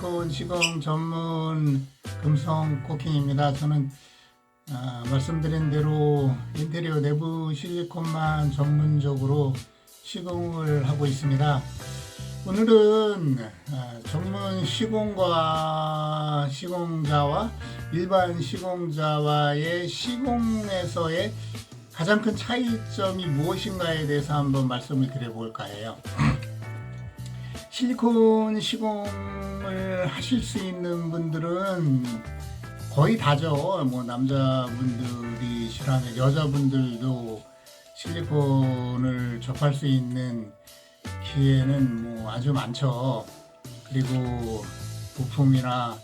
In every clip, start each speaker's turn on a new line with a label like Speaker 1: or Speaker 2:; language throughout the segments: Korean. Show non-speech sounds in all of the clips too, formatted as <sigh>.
Speaker 1: 실리콘 시공 전문 금성 코킹입니다. 저는 아, 말씀드린 대로 인테리어 내부 실리콘만 전문적으로 시공을 하고 있습니다. 오늘은 아, 전문 시공과 시공자와 일반 시공자와의 시공에서의 가장 큰 차이점이 무엇인가에 대해서 한번 말씀을 드려볼까 해요. 실리콘 시공 을 하실 수 있는 분들은 거의 다죠. 뭐 남자분들이 싫어하면 여자분들도 실리콘을 접할 수 있는 기회는 뭐 아주 많죠. 그리고 부품이나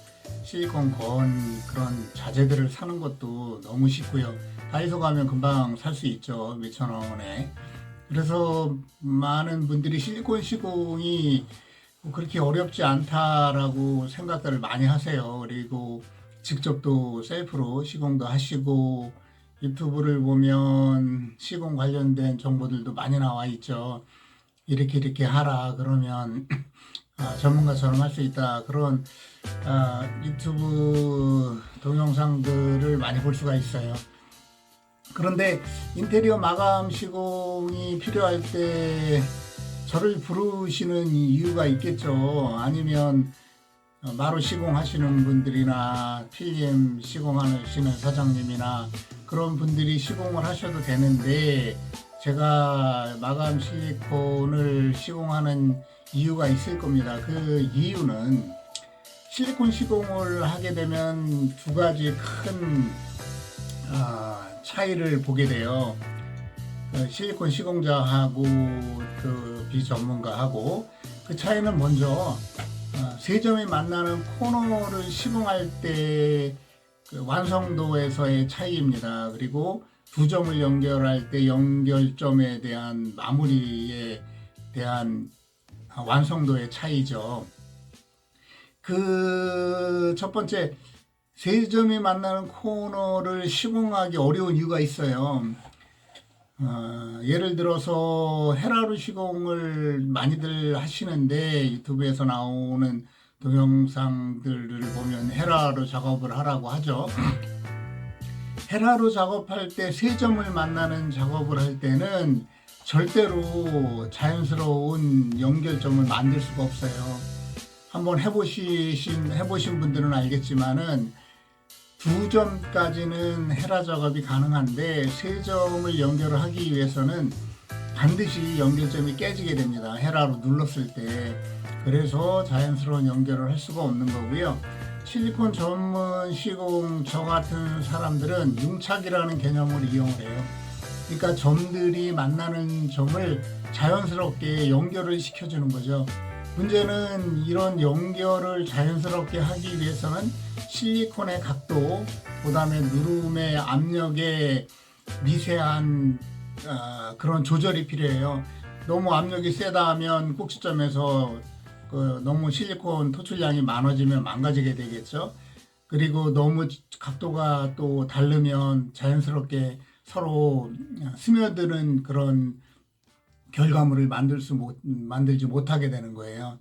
Speaker 1: 실리콘 건 그런 자재들을 사는 것도 너무 쉽고요. 다이소 가면 금방 살 수 있죠. 몇천 원에. 그래서 많은 분들이 실리콘 시공이 그렇게 어렵지 않다라고 생각들을 많이 하세요. 그리고 직접 또 셀프로 시공도 하시고 유튜브를 보면 시공 관련된 정보들도 많이 나와 있죠. 이렇게 이렇게 하라 그러면 <clears throat> 아, 전문가처럼 할 수 있다 그런 아, 유튜브 동영상들을 많이 볼 수가 있어요. 그런데 인테리어 마감 시공이 필요할 때 저를 부르시는 이유가 있겠죠. 아니면 어, 마루 시공하시는 분들이나 필름 시공하시는 사장님이나 그런 분들이 시공을 하셔도 되는데 제가 마감 실리콘을 시공하는 이유가 있을 겁니다. 그 이유는 실리콘 시공을 하게 되면 두 가지 큰 아, 차이를 보게 돼요. 그 실리콘 시공자하고 그 비전문가하고 그 차이는 먼저 어, 세 점이 만나는 코너를 시공할 때 그 완성도에서의 차이입니다. 그리고 두 점을 연결할 때 연결점에 대한 마무리에 대한 완성도의 차이죠. 그 첫 번째 세 점이 만나는 코너를 시공하기 어려운 이유가 있어요. 어, 예를 들어서 헤라루 시공을 많이들 하시는데 유튜브에서 나오는 동영상들을 보면 헤라로 작업을 하라고 하죠. 헤라로 작업할 때 세 점을 만나는 작업을 할 때는 절대로 자연스러운 연결점을 만들 수가 없어요. 한번 해보신 해보신 분들은 알겠지만은 두 점까지는 헤라 작업이 가능한데 세 점을 연결을 하기 위해서는 반드시 연결점이 깨지게 됩니다. 헤라로 눌렀을 때. 그래서 자연스러운 연결을 할 수가 없는 거고요. 실리콘 전문 시공 저 같은 사람들은 융착이라는 개념을 이용을 해요. 그러니까 점들이 만나는 점을 자연스럽게 연결을 시켜주는 거죠. 문제는 이런 연결을 자연스럽게 하기 위해서는 실리콘의 각도, 그 다음에 누름의 압력의 미세한 어, 그런 조절이 필요해요. 너무 압력이 세다 하면 꼭지점에서 그 너무 실리콘 토출량이 많아지면 망가지게 되겠죠. 그리고 너무 각도가 또 다르면 자연스럽게 서로 스며드는 그런 결과물을 만들 수 못, 만들지 못하게 되는 거예요.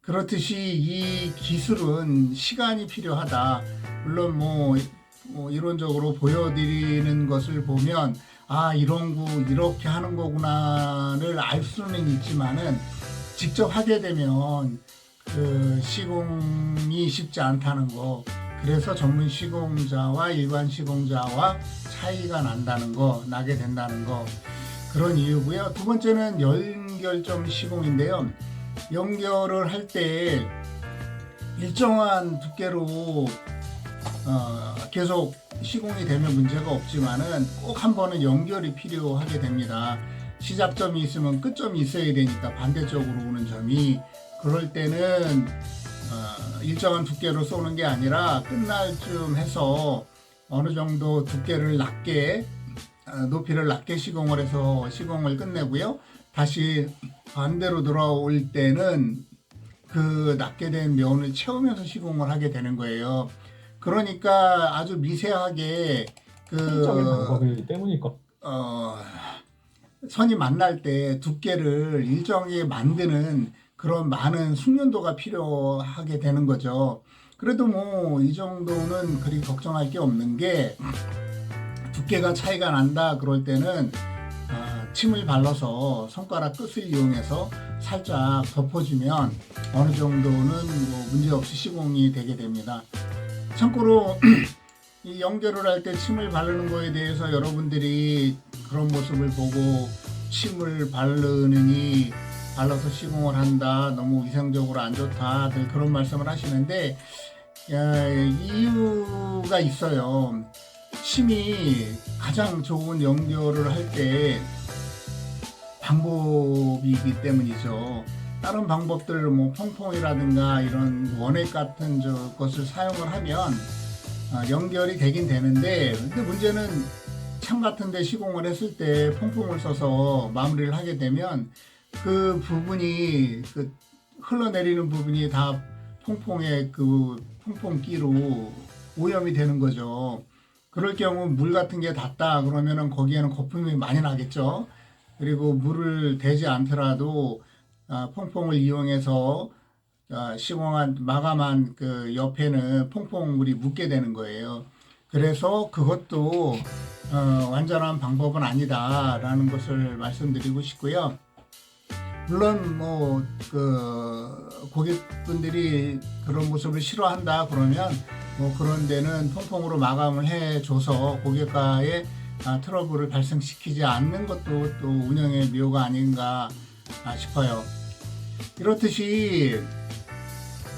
Speaker 1: 그렇듯이 이 기술은 시간이 필요하다. 물론 뭐, 뭐 이론적으로 보여드리는 것을 보면 아 이런 구 이렇게 하는 거구나를 알 수는 있지만은 직접 하게 되면 그 시공이 쉽지 않다는 거. 그래서 전문 시공자와 일반 시공자와 차이가 난다는 거, 나게 된다는 거. 그런 이유고요. 두 번째는 연결점 시공인데요. 연결을 할 때 일정한 두께로 어, 계속 시공이 되면 문제가 없지만은 꼭 한 번은 연결이 필요하게 됩니다. 시작점이 있으면 끝점이 있어야 되니까 반대쪽으로 오는 점이 그럴 때는 어, 일정한 두께로 쏘는 게 아니라 끝날 쯤 해서 어느 정도 두께를 낮게 어, 높이를 낮게 시공을 해서 시공을 끝내고요. 다시 반대로 돌아올 때는 그 낮게 된 면을 채우면서 시공을 하게 되는 거예요. 그러니까 아주 미세하게 그
Speaker 2: 때문일까?
Speaker 1: 어, 선이 만날 때 두께를 일정하게 만드는 그런 많은 숙련도가 필요하게 되는 거죠. 그래도 뭐 이 정도는 그리 걱정할 게 없는 게 두께가 차이가 난다 그럴 때는 아, 침을 발라서 손가락 끝을 이용해서 살짝 덮어주면 어느 정도는 뭐 문제없이 시공이 되게 됩니다. 참고로 <clears throat> 이 연결을 할 때 침을 바르는 거에 대해서 여러분들이 그런 모습을 보고 침을 바르느니 발라서 시공을 한다 너무 위생적으로 안 좋다 늘 그런 말씀을 하시는데 야, 이유가 있어요. 침이 가장 좋은 연결을 할 때 방법이기 때문이죠. 다른 방법들 뭐 퐁퐁이라든가 이런 원액 같은 저 것을 사용을 하면 아, 연결이 되긴 되는데 근데 문제는 창 같은 데 시공을 했을 때 퐁퐁을 써서 마무리를 하게 되면 그 부분이 그 흘러내리는 부분이 다 퐁퐁의 그 퐁퐁기로 오염이 되는 거죠. 그럴 경우 물 같은 게 닿다 그러면은 거기에는 거품이 많이 나겠죠. 그리고 물을 대지 않더라도 아, 퐁퐁을 이용해서 아, 시공한 마감한 그 옆에는 퐁퐁물이 묻게 되는 거예요. 그래서 그것도 어, 완전한 방법은 아니다라는 것을 말씀드리고 싶고요. 물론 뭐 그 고객분들이 그런 모습을 싫어한다 그러면 뭐 그런 데는 퐁퐁으로 마감을 해줘서 고객과의 아, 트러블을 발생시키지 않는 것도 또 운영의 묘가 아닌가 아, 싶어요. 이렇듯이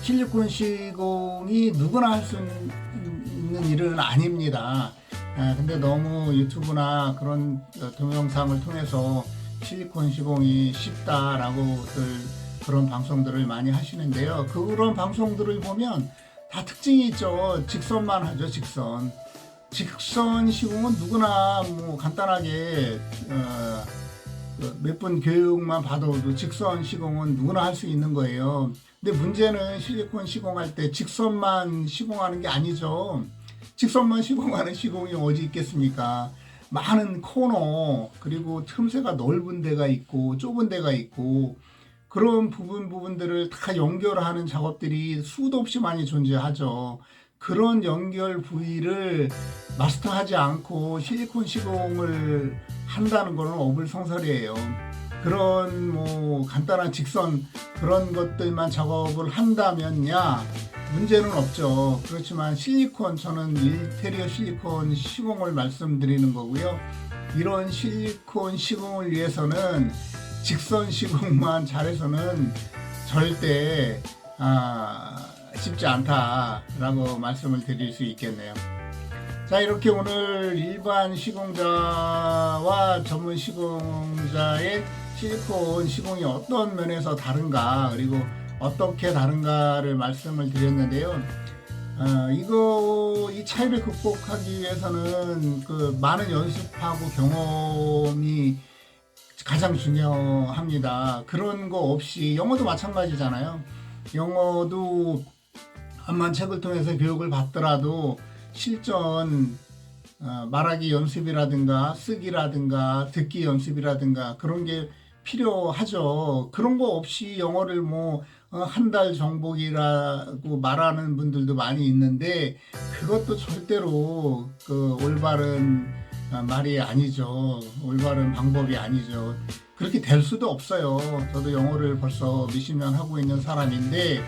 Speaker 1: 실리콘 시공이 누구나 할 수 있는 일은 아닙니다. 아, 근데 너무 유튜브나 그런 어, 동영상을 통해서 실리콘 시공이 쉽다라고들 그런 방송들을 많이 하시는데요. 그런 방송들을 보면 다 특징이 있죠. 직선만 하죠, 직선. 직선 시공은 누구나 뭐 간단하게 어, 몇분 교육만 받아도 직선 시공은 누구나 할 수 있는 거예요. 근데 문제는 실리콘 시공할 때 직선만 시공하는 게 아니죠. 직선만 시공하는 시공이 어디 있겠습니까? 많은 코너 그리고 틈새가 넓은 데가 있고 좁은 데가 있고 그런 부분 부분들을 다 연결하는 작업들이 수도 없이 많이 존재하죠. 그런 연결 부위를 마스터하지 않고 실리콘 시공을 한다는 것은 어불성설이에요. 그런 뭐 간단한 직선 그런 것들만 작업을 한다면야 문제는 없죠. 그렇지만 실리콘 저는 인테리어 실리콘 시공을 말씀드리는 거고요. 이런 실리콘 시공을 위해서는 직선 시공만 잘해서는 절대 아, 쉽지 않다라고 말씀을 드릴 수 있겠네요. 자 이렇게 오늘 일반 시공자와 전문 시공자의 실리콘 시공이 어떤 면에서 다른가 그리고 어떻게 다른가를 말씀을 드렸는데요. 어, 이거 이 차이를 극복하기 위해서는 그 많은 연습하고 경험이 가장 중요합니다. 그런 거 없이 영어도 마찬가지잖아요. 영어도 한만 책을 통해서 교육을 받더라도 실전 어, 말하기 연습이라든가 쓰기라든가 듣기 연습이라든가 그런 게 필요하죠. 그런 거 없이 영어를 뭐 한 달 정복이라고 말하는 분들도 많이 있는데 그것도 절대로 그 올바른 어, 말이 아니죠. 올바른 방법이 아니죠. 그렇게 될 수도 없어요. 저도 영어를 벌써 몇십 년 하고 있는 사람인데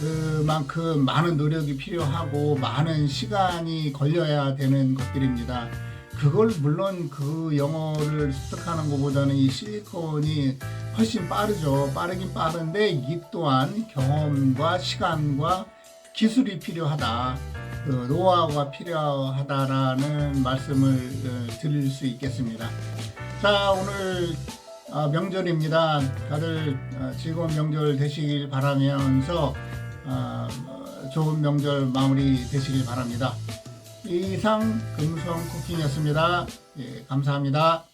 Speaker 1: 그만큼 많은 노력이 필요하고 많은 시간이 걸려야 되는 것들입니다. 그걸 물론 그 영어를 습득하는 것보다는 이 실리콘이 훨씬 빠르죠. 빠르긴 빠른데 이 또한 경험과 시간과 기술이 필요하다. 그 노하우가 필요하다라는 말씀을 어, 드릴 수 있겠습니다. 자 오늘 아, 명절입니다. 다들 어, 즐거운 명절 되시길 바라면서 아, 어, 좋은 명절 마무리 되시길 바랍니다. 이상 금성 쿠킹이었습니다. 예, 감사합니다.